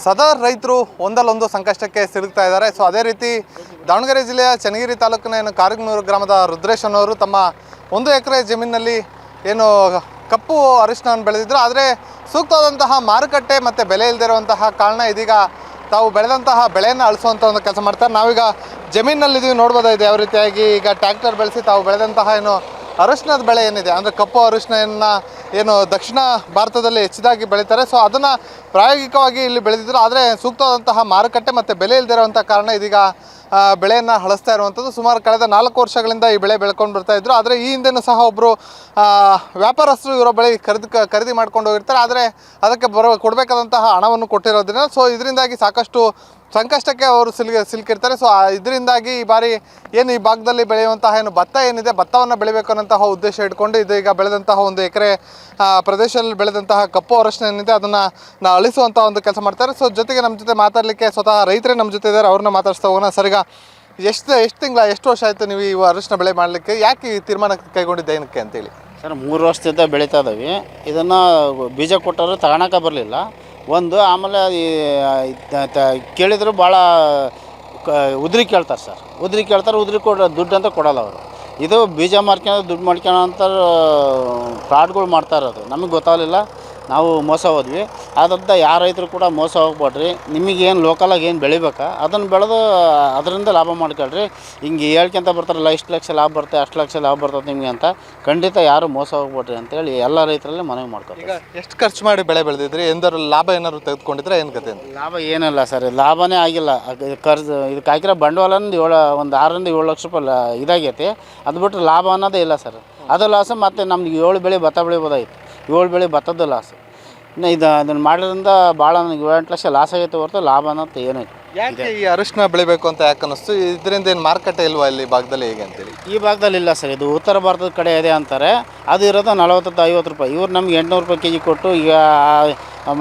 ಸದಾ ರೈತರು ಒಂದಲ್ಲೊಂದು ಸಂಕಷ್ಟಕ್ಕೆ ಸಿಲುಕ್ತಾ ಇದ್ದಾರೆ. ಸೊ ಅದೇ ರೀತಿ ದಾವಣಗೆರೆ ಜಿಲ್ಲೆಯ ಚನ್ನಗಿರಿ ತಾಲೂಕಿನ ಏನು ಕಾರಗನೂರು ಗ್ರಾಮದ ರುದ್ರೇಶ್ ಅನ್ನೋರು ತಮ್ಮ ಒಂದು ಎಕರೆ ಜಮೀನಿನಲ್ಲಿ ಏನು ಕಪ್ಪು ಅರಿಶಿನವನ್ನು ಬೆಳೆದಿದ್ರು. ಆದರೆ ಸೂಕ್ತವಾದಂತಹ ಮಾರುಕಟ್ಟೆ ಮತ್ತು ಬೆಲೆ ಇಲ್ಲದಿರುವಂತಹ ಕಾರಣ ಇದೀಗ ತಾವು ಬೆಳೆದಂತಹ ಬೆಳೆಯನ್ನು ಅಳಿಸುವಂಥ ಒಂದು ಕೆಲಸ ಮಾಡ್ತಾರೆ. ನಾವೀಗ ಜಮೀನಿನಲ್ಲಿದ್ದೀವಿ ನೋಡ್ಬೋದಾಗಿದೆ ಯಾವ ರೀತಿಯಾಗಿ ಈಗ ಟ್ಯಾಕ್ಟರ್ ಬೆಳೆಸಿ ತಾವು ಬೆಳೆದಂತಹ ಏನು ಅರಿಶಿನದ ಬೆಳೆ ಏನಿದೆ? ಅಂದರೆ ಕಪ್ಪು ಅರಿಶಿನ ಏನು ದಕ್ಷಿಣ ಭಾರತದಲ್ಲಿ ಹೆಚ್ಚಿದಾಗಿ ಬೆಳೀತಾರೆ. ಸೊ ಅದನ್ನು ಪ್ರಾಯೋಗಿಕವಾಗಿ ಇಲ್ಲಿ ಬೆಳೆದಿದ್ರು. ಆದರೆ ಸೂಕ್ತವಾದಂತಹ ಮಾರುಕಟ್ಟೆ ಮತ್ತು ಬೆಲೆ ಇಲ್ಲದಿರುವಂಥ ಕಾರಣ ಇದೀಗ ಬೆಳೆಯನ್ನು ಹಳಿಸ್ತಾ ಇರುವಂಥದ್ದು ಸುಮಾರು ಕಳೆದ ನಾಲ್ಕು ವರ್ಷಗಳಿಂದ ಈ ಬೆಳೆ ಬೆಳ್ಕೊಂಡು ಬರ್ತಾ ಇದ್ರು. ಆದರೆ ಈ ಹಿಂದೆನೂ ಸಹ ಒಬ್ಬರು ವ್ಯಾಪಾರಸ್ಥರು ಇವರ ಬೆಳೆ ಖರೀದಿ ಖರೀದಿ ಮಾಡ್ಕೊಂಡು ಹೋಗಿರ್ತಾರೆ. ಆದರೆ ಅದಕ್ಕೆ ಬರೋ, ಕೊಡಬೇಕಾದಂತಹ ಹಣವನ್ನು ಕೊಟ್ಟಿರೋದ್ರಿಂದ ಸೊ ಇದರಿಂದಾಗಿ ಸಾಕಷ್ಟು ಸಂಕಷ್ಟಕ್ಕೆ ಅವರು ಸಿಲ್ಗೆ, ಸಿಲುಕಿರ್ತಾರೆ. ಸೊ ಇದರಿಂದಾಗಿ ಈ ಬಾರಿ ಏನು ಈ ಭಾಗದಲ್ಲಿ ಬೆಳೆಯುವಂತಹ ಏನು ಭತ್ತ ಏನಿದೆ, ಭತ್ತವನ್ನು ಬೆಳಿಬೇಕು ಅನ್ನೋಂತಹ ಉದ್ದೇಶ ಇಟ್ಕೊಂಡು ಇದು ಈಗ ಬೆಳೆದಂತಹ ಒಂದು ಎಕರೆ ಪ್ರದೇಶದಲ್ಲಿ ಬೆಳೆದಂತಹ ಕಪ್ಪು ಅರಶಿನ ಏನಿದೆ, ಅದನ್ನು ನಾವು ಅಳಿಸುವಂಥ ಒಂದು ಕೆಲಸ ಮಾಡ್ತಾರೆ. ಸೊ ಜೊತೆಗೆ ನಮ್ಮ ಜೊತೆ ಮಾತಾಡಲಿಕ್ಕೆ ಸ್ವತಃ ರೈತರೇ ನಮ್ಮ ಜೊತೆ ಇದ್ದಾರೆ. ಅವ್ರನ್ನ ಮಾತಾಡ್ಸ್ತಾ ಹೋಗೋಣ. ಸರ್ ಈಗ ಎಷ್ಟು ಎಷ್ಟು ತಿಂಗಳ, ಎಷ್ಟು ವರ್ಷ ಆಯಿತು ನೀವು ಈ ಅರಿಶಿನ ಬೆಳೆ ಮಾಡಲಿಕ್ಕೆ? ಯಾಕೆ ಈ ತೀರ್ಮಾನ ಕೈಗೊಂಡಿದ್ದೆ ಏನಕ್ಕೆ ಅಂತೇಳಿ? ಸರ್, ಮೂರು ವರ್ಷದಿಂದ ಬೆಳೀತಾ ಇದ್ದಾವೆ. ಇದನ್ನು ಬೀಜ ಕೊಟ್ಟರು ತಗೊಳಕ್ಕೆ ಬರಲಿಲ್ಲ. ಒಂದು, ಆಮೇಲೆ ಈ ಕೇಳಿದ್ರು ಭಾಳ ಉದ್ರಿ ಕೇಳ್ತಾರೆ ಸರ್. ಉದ್ರಿ ಕೇಳ್ತಾರೆ, ಉದ್ರಿ ಕೊಡ ದುಡ್ಡು ಅಂತ ಕೊಡಲ್ಲ ಅವರು. ಇದು ಬೀಜ ಮಾರ್ಕೊಂಡು ದುಡ್ಡು ಮಾಡ್ಕೊಳೋ ಅಂತ ಫ್ರಾಡ್ಗಳು ಮಾಡ್ತಾ ಇರೋದು. ನಮಗೆ ಗೊತ್ತಾಗಲಿಲ್ಲ. ನಾವು ಮೋಸ ಹೋದ್ವಿ. ಆದ್ದರಿಂದ ಯಾವ ರೈತರು ಕೂಡ ಮೋಸ ಹೋಗ್ಬೇಡ್ರಿ ನಿಮಗೇನು ಲೋಕಲಾಗಿ ಏನು ಬೆಳಿಬೇಕಾ? ಅದನ್ನು ಬೆಳೆದು ಅದರಿಂದ ಲಾಭ ಮಾಡ್ಕೊಳ್ರಿ. ಹಿಂಗೆ ಹೇಳ್ಕೊಂತ ಬರ್ತಾರಲ್ಲ ಇಷ್ಟು ಲಕ್ಷ ಲಾಭ ಬರುತ್ತೆ ಅಷ್ಟು ಲಕ್ಷ ಲಾಭ ಬರ್ತದೆ ನಿಮಗೆ ಅಂತ ಖಂಡಿತ ಯಾರು ಮೋಸ ಹೋಗ್ಬೇಡ್ರಿ ಅಂತೇಳಿ ಎಲ್ಲ ರೈತರಲ್ಲಿ ಮನವಿ ಮಾಡ್ಕೊಳ್ರಿ. ಈಗ ಎಷ್ಟು ಖರ್ಚು ಮಾಡಿ ಬೆಳೆ ಬೆಳೆದಿದ್ರಿ? ಎಂದರು ಲಾಭ ಏನಾದ್ರು ತೆಗೆದುಕೊಂಡಿದ್ರೆ? ಏನು ಕತೆ ಅಂತ? ಲಾಭ ಏನಿಲ್ಲ ಸರ್ ಲಾಭನೇ ಆಗಿಲ್ಲ. ಖರ್ಚು ಇದು ಇದಕ್ಕೆ ಹಾಕಿರೋ ಬಂಡವಾಳನದು ಏಳು ಒಂದು ಆರರಿಂದ ಏಳು ಲಕ್ಷ ರೂಪಾಯಿ ಲಾ- ಇದಾಗೈತಿ. ಅದು ಬಿಟ್ಟರೆ ಲಾಭ ಅನ್ನೋದೇ ಇಲ್ಲ ಸರ್. ಅದು ಲಾಸ ಮತ್ತು ನಮ್ಗೆ ಏಳು ಬೆಳೆ ಭತ್ತ ಬೆಳಿಬೋದಾಗಿತ್ತು ಏಳು ಬೆಳೆ ಬತ್ತದ ಲಾಸ್ ಇನ್ನು ಇದು ಅದನ್ನು ಮಾಡೋದ್ರಿಂದ ಭಾಳ ನನಗೆ ಏಳೆಂಟು ಲಕ್ಷ ಲಾಸ್ ಆಗೈತೆ ಹೊರತು ಲಾಭ ಅನ್ನೋದು ಏನೈತಿ ಯಾಕೆ ಈ ಅರಿಶಿನ ಬೆಳಿಬೇಕು ಅಂತ ಯಾಕೆ ಅನ್ನಿಸ್ತು? ಇದರಿಂದ ಏನು ಮಾರುಕಟ್ಟೆ ಇಲ್ವಾ ಇಲ್ಲಿ ಭಾಗದಲ್ಲಿ ಹೇಗೆ ಅಂತೇಳಿ ಈ ಭಾಗದಲ್ಲಿ ಇಲ್ಲ ಸರ್. ಇದು ಉತ್ತರ ಭಾರತದ ಕಡೆ ಇದೆ ಅಂತಾರೆ. ಅದು ಇರೋದು ನಲವತ್ತು ಐವತ್ತು ರೂಪಾಯಿ. ಇವ್ರು ನಮ್ಗೆ ಎಂಟುನೂರು ರೂಪಾಯಿ ಕೆ ಜಿ ಕೊಟ್ಟು ಈಗ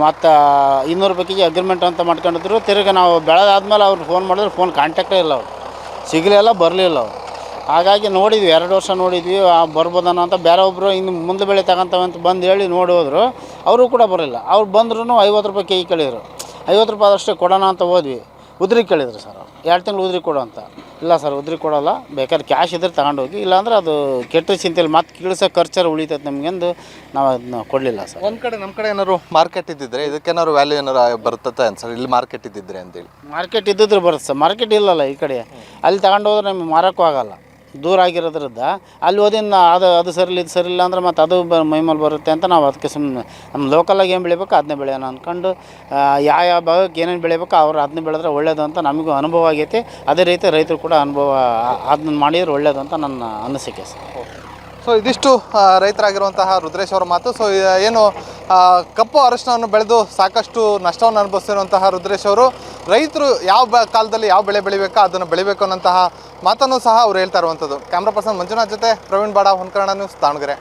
ಮತ್ತು ಇನ್ನೂರು ರೂಪಾಯಿ ಕೆ ಜಿ ಅಗ್ರಿಮೆಂಟ್ ಅಂತ ಮಾಡ್ಕೊಂಡಿದ್ರು. ತಿರ್ಗಿ ನಾವು ಬೆಳೆದಾದ್ಮೇಲೆ ಅವ್ರು ಫೋನ್ ಮಾಡಿದ್ರೆ. ಫೋನ್ ಕಾಂಟ್ಯಾಕ್ಟೇ ಇಲ್ಲ ಅವ್ರು. ಸಿಗಲಿಲ್ಲ ಬರಲಿಲ್ಲ ಅವ್ರು. ಹಾಗಾಗಿ ನೋಡಿದ್ವಿ ಎರಡು ವರ್ಷ ನೋಡಿದ್ವಿ ಆ, ಬರ್ಬೋದನ್ನೋ ಅಂತ. ಬೇರೆ ಒಬ್ಬರು ಇನ್ನು ಮುಂದೆ ಬೆಳೆ ತಗೊಂತವೆ ಅಂತ ಬಂದು ಹೇಳಿ ನೋಡಿ ಹೋದ್ರು. ಅವರು ಕೂಡ ಬರಲಿಲ್ಲ. ಅವ್ರು ಬಂದ್ರೂ ಐವತ್ತು ರೂಪಾಯಿ ಕೆ ಜಿ ಕೇಳಿದ್ರು. ಐವತ್ತು ರೂಪಾಯಿ ಕೊಡೋಣ ಅಂತ ಹೋದ್ವಿ. ಉದ್ರಿ ಕೇಳಿದ್ರು ಸರ್ ಎರಡು ತಿಂಗಳು ಉದ್ರಿ ಕೊಡು ಅಂತ. ಇಲ್ಲ ಸರ್ ಉದ್ರಿ ಕೊಡೋಲ್ಲ. ಬೇಕಾದ್ರೆ ಕ್ಯಾಶ್ ಇದ್ರೆ ತಗೊಂಡೋಗಿ ಇಲ್ಲಾಂದ್ರೆ ಅದು ಕೆಟ್ಟ ಚಿಂತೆಯಲ್ಲಿ ಮತ್ತೆ ಕೀಳ್ಸೋ ಖರ್ಚಾರು ಉಳಿತೈತೆ ನಮಗೆಂದು ನಾವು ಅದನ್ನ ಕೊಡಲಿಲ್ಲ ಸರ್. ಒಂದು ಕಡೆ ನಮ್ಮ ಕಡೆ ಏನಾದ್ರು ಮಾರ್ಕೆಟ್ ಇದ್ದಿದ್ರೆ ಇದಕ್ಕೇನಾದ್ರು ವ್ಯಾಲ್ಯೂ ಏನಾರು ಬರ್ತತೆ ಸರ್? ಇಲ್ಲಿ ಮಾರ್ಕೆಟ್ ಇದ್ದಿದ್ರೆ ಅಂತೇಳಿ. ಮಾರ್ಕೆಟ್ ಇದ್ದಿದ್ರೆ ಬರುತ್ತೆ ಸರ್. ಮಾರ್ಕೆಟ್ ಇಲ್ಲಲ್ಲ ಈ ಕಡೆ. ಅಲ್ಲಿ ತಗೊಂಡೋದ್ರೆ ನಮಗೆ ಮಾರೋಕ್ಕೂ ಆಗಲ್ಲ. ದೂರ ಆಗಿರೋದ್ರಿಂದ ಅಲ್ಲಿ ಓದಿನ ಅದು ಅದು ಸರಿಲ್ಲ ಇದು ಸರಿಲ್ಲ ಅಂದ್ರೆ ಮತ್ತು ಅದು ಬ ಮೈಮೇಲೆ ಬರುತ್ತೆ ಅಂತ ನಾವು ಅದಕ್ಕೆ ಸುಮ್ಮನೆ ನಮ್ಮ ಲೋಕಲಾಗಿ ಏನು ಬೆಳಿಬೇಕು ಅದನ್ನೇ ಬೆಳೆಯೋಣ ಅಂದ್ಕೊಂಡು ಯಾವ ಯಾವ ಭಾಗಕ್ಕೆ ಏನೇನು ಬೆಳಿಬೇಕು ಅವ್ರು ಅದನ್ನ ಬೆಳೆದ್ರೆ ಒಳ್ಳೇದು ಅಂತ ನಮಗೂ ಅನುಭವ ಆಗೈತಿ. ಅದೇ ರೀತಿ ರೈತರು ಕೂಡ ಅನುಭವ ಅದನ್ನ ಮಾಡಿದ್ರೆ ಒಳ್ಳೇದು ಅಂತ ನನ್ನ ಅನಿಸಿಕೆ ಸರ್. ಸೊ ಇದಿಷ್ಟು ರೈತರಾಗಿರುವಂತಹ ರುದ್ರೇಶ್ ಅವರ ಮಾತು. ಸೊ ಏನು ಕಪ್ಪು ಅರಶಿನವನ್ನು ಬೆಳೆದು ಸಾಕಷ್ಟು ನಷ್ಟವನ್ನು ಅನುಭವಿಸಿರುವಂತಹ ರುದ್ರೇಶ್ ಅವರು, ರೈತರು ಯಾವ ಕಾಲದಲ್ಲಿ ಯಾವ ಬೆಳೆ ಬೆಳಿಬೇಕೋ, ಅದನ್ನು ಬೆಳಿಬೇಕು ಅನ್ನೋಂತಹ ಮಾತನ್ನು ಸಹ ಅವ್ರು ಹೇಳ್ತಾ ಇರುವಂಥದ್ದು. ಕ್ಯಾಮ್ರಾ ಪರ್ಸನ್ ಮಂಜುನಾಥ್ ಜೊತೆ ಪ್ರವೀಣ್ ಬಾಡ, ಹೊನ್ಕರಣ ನ್ಯೂಸ್, ದಾವಣಗೆರೆ.